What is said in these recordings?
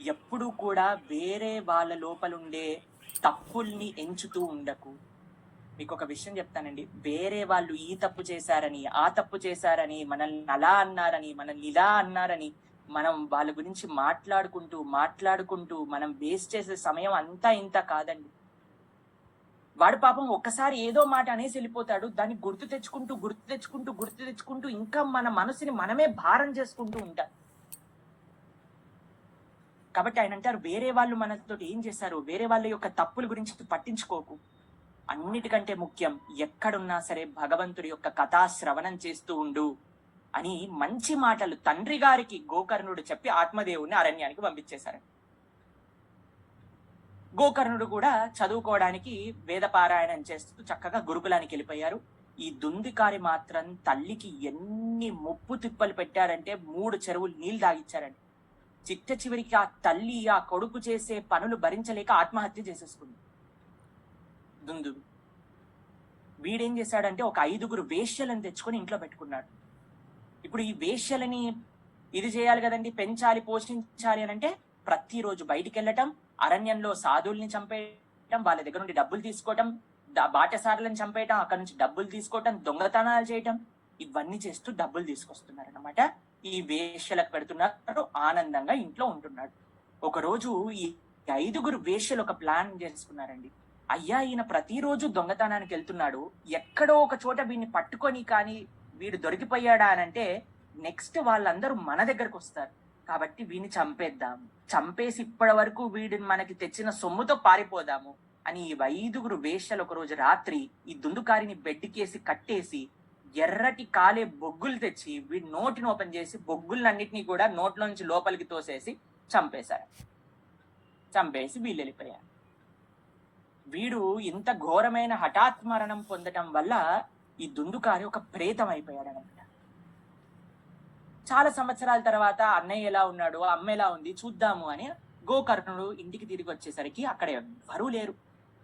ఎప్పుడూ కూడా వేరే వాళ్ళ లోపలుండే తప్పుల్ని ఎంచుతూ ఉండకు. మీకు ఒక విషయం చెప్తానండి. వేరే వాళ్ళు ఈ తప్పు చేశారని ఆ తప్పు చేశారని మనల్ని అలా అన్నారని మనల్ని ఇలా అన్నారని మనం వాళ్ళ గురించి మాట్లాడుకుంటూ మాట్లాడుకుంటూ మనం వేస్ట్ చేసే సమయం అంతా ఇంత కాదండి. వాడు పాపం ఒక్కసారి ఏదో మాట అనేసి వెళ్ళిపోతాడు. దాన్ని గుర్తు తెచ్చుకుంటూ గుర్తు తెచ్చుకుంటూ గుర్తు తెచ్చుకుంటూ ఇంకా మన మనసుని మనమే భారం చేసుకుంటూ ఉంటాం. కాబట్టి ఆయన అంటారు వేరే వాళ్ళు మనతో ఏం చేశారు? వేరే వాళ్ళ యొక్క తప్పుల గురించి పట్టించుకోకు. అన్నిటికంటే ముఖ్యం ఎక్కడున్నా సరే భగవంతుడి యొక్క కథా శ్రవణం చేస్తూ ఉండు అని మంచి మాటలు తండ్రి గారికి గోకర్ణుడు చెప్పి ఆత్మదేవుని అరణ్యానికి పంపించేశారు. గోకర్ణుడు కూడా చదువుకోవడానికి వేద పారాయణం చేస్తూ చక్కగా గురుకులానికి వెళ్ళిపోయారు. ఈ దుందికారి మాత్రం తల్లికి ఎన్ని ముప్పు తిప్పలు పెట్టారంటే మూడు చెరువులు నీళ్ళు తాగిచ్చారండి. చిట్ట చివరికి ఆ తల్లి ఆ కొడుకు చేసే పనులు భరించలేక ఆత్మహత్య చేసేసుకుంది. దుందు. వీడేం చేశాడంటే ఒక ఐదుగురు వేష్యలను తెచ్చుకొని ఇంట్లో పెట్టుకున్నాడు. ఇప్పుడు ఈ వేష్యలని ఇది చేయాలి కదండి పెంచాలి పోషించాలి అని అంటే ప్రతిరోజు బయటికి వెళ్ళటం అరణ్యంలో సాధువుల్ని చంపేయటం వాళ్ళ దగ్గర నుండి డబ్బులు తీసుకోవటం బాటసారులను చంపేయటం అక్కడ నుంచి డబ్బులు తీసుకోవటం దొంగతనాలు చేయటం ఇవన్నీ చేస్తూ డబ్బులు తీసుకొస్తున్నారు అన్నమాట ఈ వేశ్యలకు పెడుతున్నారు ఆనందంగా ఇంట్లో ఉంటున్నాడు. ఒకరోజు ఈ ఐదుగురు వేష్యలు ఒక ప్లాన్ చేసుకున్నారండి. అయ్యా ఈయన ప్రతిరోజు దొంగతనానికి వెళ్తున్నాడు. ఎక్కడో ఒక చోట వీడిని పట్టుకొని కానీ వీడు దొరికిపోయాడా అని అంటే నెక్స్ట్ వాళ్ళందరూ మన దగ్గరకు వస్తారు. కాబట్టి వీడిని చంపేద్దాం. చంపేసి ఇప్పటి వరకు వీడిని మనకి తెచ్చిన సొమ్ముతో పారిపోదాము అని ఈ ఐదుగురు వేశ్యలు ఒక రోజు రాత్రి ఈ దుందుకారిని బెడ్కేసి కట్టేసి ఎర్రటి కాలే బొగ్గులు తెచ్చి వీడి నోటిని ఓపెన్ చేసి బొగ్గులన్నిటినీ కూడా నోట్లోంచి లోపలికి తోసేసి చంపేశారు. చంపేసి వీళ్ళు వెళ్ళిపోయారు. వీడు ఇంత ఘోరమైన హఠాత్ మరణం పొందటం వల్ల ఈ దుందుకారి ఒక ప్రేతం అయిపోయాడు అనమాట చాలా సంవత్సరాల తర్వాత అన్నయ్య ఎలా ఉన్నాడు అమ్మ ఎలా ఉంది చూద్దాము అని గోకర్ణుడు ఇంటికి తిరిగి వచ్చేసరికి అక్కడ ఎవ్వరూ లేరు.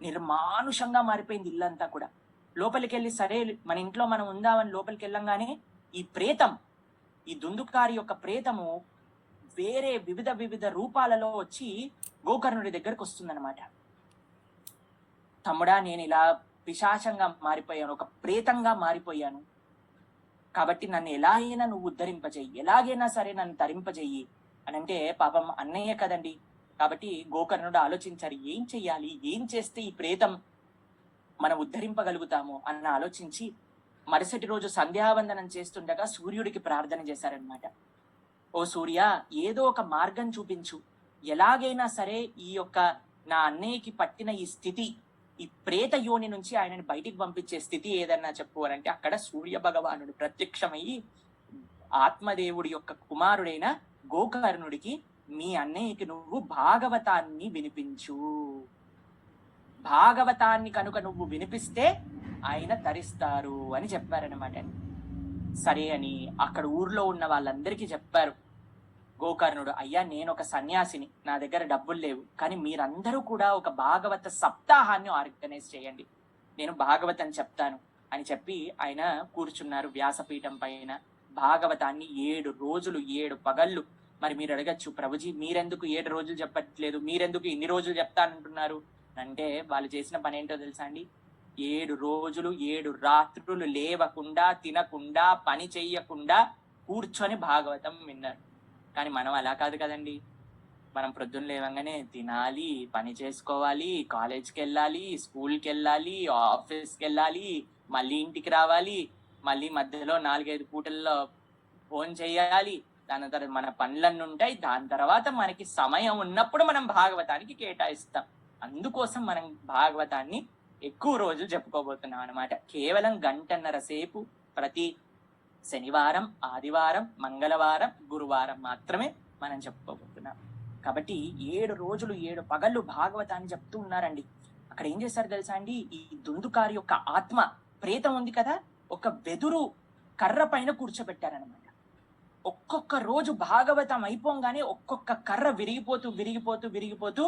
నిర్మానుషంగా మారిపోయింది ఇల్లంతా కూడా. లోపలికి వెళ్ళి సరే మన ఇంట్లో మనం ఉందామని లోపలికి వెళ్ళంగానే ఈ ప్రేతం ఈ దుందుకారి యొక్క ప్రేతము వేరే వివిధ వివిధ రూపాలలో వచ్చి గోకర్ణుడి దగ్గరకు వస్తుందన్నమాట. తమ్ముడా నేను ఇలా పిశాచంగా మారిపోయాను ఒక ప్రేతంగా మారిపోయాను. కాబట్టి నన్ను ఎలా అయినా నువ్వు ఉద్ధరింపజేయి ఎలాగైనా సరే నన్ను తరింపజేయి అని అంటే పాపం అన్నయ్య కదండి. కాబట్టి గోకర్ణుడు ఆలోచించారు ఏం చెయ్యాలి ఏం చేస్తే ఈ ప్రేతం మనం ఉద్ధరింపగలుగుతాము అన్న ఆలోచించి మరుసటి రోజు సంధ్యావందనం చేస్తుండగా సూర్యుడికి ప్రార్థన చేశారనమాట ఓ సూర్య ఏదో ఒక మార్గం చూపించు. ఎలాగైనా సరే ఈ యొక్క నా అన్నయ్యకి పట్టిన ఈ స్థితి ఈ ప్రేత యోని నుంచి ఆయనని బయటికి పంపించే స్థితి ఏదన్నా చెప్పు అని అంటే అక్కడ సూర్య భగవానుడు ప్రత్యక్షమయ్యి ఆత్మదేవుడి యొక్క కుమారుడైన గోకర్ణుడికి మీ అన్నయ్యకి నువ్వు భాగవతాన్ని వినిపించు. భాగవతాన్ని కనుక నువ్వు వినిపిస్తే ఆయన తరిస్తారు అని చెప్పారనమాట సరే అని అక్కడ ఊర్లో ఉన్న వాళ్ళందరికీ చెప్పారు. గోకర్ణుడు అయ్యా నేను ఒక సన్యాసిని. నా దగ్గర డబ్బులు లేవు. కానీ మీరందరూ కూడా ఒక భాగవత సప్తాహాన్ని ఆర్గనైజ్ చేయండి. నేను భాగవతం చెప్తాను. అని చెప్పి ఆయన కూర్చున్నారు వ్యాసపీఠం పైన. భాగవతాన్ని ఏడు రోజులు ఏడు పగళ్ళు. మరి మీరు అడగచ్చు ప్రభుజీ మీరెందుకు ఏడు రోజులు చెప్పట్లేదు? మీరెందుకు ఇన్ని రోజులు చెప్తానంటున్నారు? అంటే వాళ్ళు చేసిన పని ఏంటో తెలుసా అండి? ఏడు రోజులు ఏడు రాత్రులు లేవకుండా తినకుండా పని చెయ్యకుండా కూర్చొని భాగవతం విన్నారు. కానీ మనం అలా కాదు కదండి. మనం ప్రొద్దున లేవంగానే తినాలి పని చేసుకోవాలి కాలేజ్కి వెళ్ళాలి స్కూల్కి వెళ్ళాలి ఆఫీస్కి వెళ్ళాలి మళ్ళీ ఇంటికి రావాలి మళ్ళీ మధ్యలో నాలుగైదు పూటల్లో ఫోన్ చేయాలి దాని తర్వాత మన పనులన్నీ ఉంటాయి దాని తర్వాత మనకి సమయం ఉన్నప్పుడు మనం భాగవతానికి కేటాయిస్తాం. అందుకోసం మనం భాగవతాన్ని ఎక్కువ రోజులు చెప్పుకోబోతున్నాం అనమాట కేవలం గంటన్నర సేపు ప్రతి శనివారం ఆదివారం మంగళవారం గురువారం మాత్రమే మనం చెప్పుకోబోతున్నాం. కాబట్టి ఏడు రోజులు ఏడు పగళ్ళు భాగవతాన్ని చెప్తూ ఉన్నారండి. అక్కడ ఏం చేశారు తెలుసా అండి? ఈ దుందుకారి యొక్క ఆత్మ ప్రేతం ఉంది కదా? ఒక వెదురు కర్ర పైన కూర్చోబెట్టారనమాట ఒక్కొక్క రోజు భాగవతం అయిపోగానే ఒక్కొక్క కర్ర విరిగిపోతూ విరిగిపోతూ విరిగిపోతూ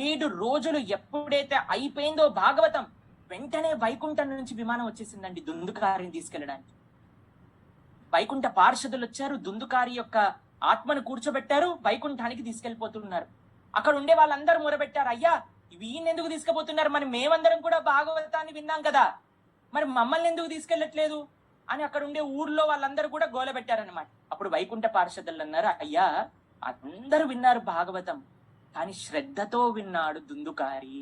ఏడు రోజులు ఎప్పుడైతే అయిపోయిందో భాగవతం వెంటనే వైకుంఠం నుంచి విమానం వచ్చేసిందండి దుందుకారిని తీసుకెళ్ళడానికి. వైకుంఠ పార్షదులు వచ్చారు దుందుకారి యొక్క ఆత్మను కూర్చోబెట్టారు వైకుంఠానికి తీసుకెళ్ళిపోతున్నారు. అక్కడ ఉండే వాళ్ళందరూ మొరబెట్టారు అయ్యా వీళ్ళని ఎందుకు తీసుకుపోతున్నారు? మరి మేమందరం కూడా భాగవతాన్ని విన్నాం కదా! మరి మమ్మల్ని ఎందుకు తీసుకెళ్ళట్లేదు? అని అక్కడ ఉండే ఊర్లో వాళ్ళందరూ కూడా గోల పెట్టారనమాట అప్పుడు వైకుంఠ పార్షదులు అన్నారు అయ్యా అందరూ విన్నారు భాగవతం కానీ శ్రద్ధతో విన్నాడు దుందుకారి.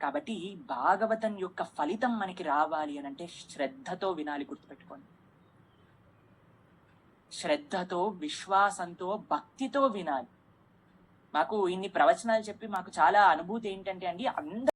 కాబట్టి భాగవతం యొక్క ఫలితం మనకి రావాలి అని అంటే శ్రద్ధతో వినాలి గుర్తుపెట్టుకోండి. శ్రద్ధతో విశ్వాసంతో భక్తితో వినాలి. మాకు ఇన్ని ప్రవచనాలు చెప్పి మాకు చాలా అనుభూతి ఏంటంటే అండి అందరూ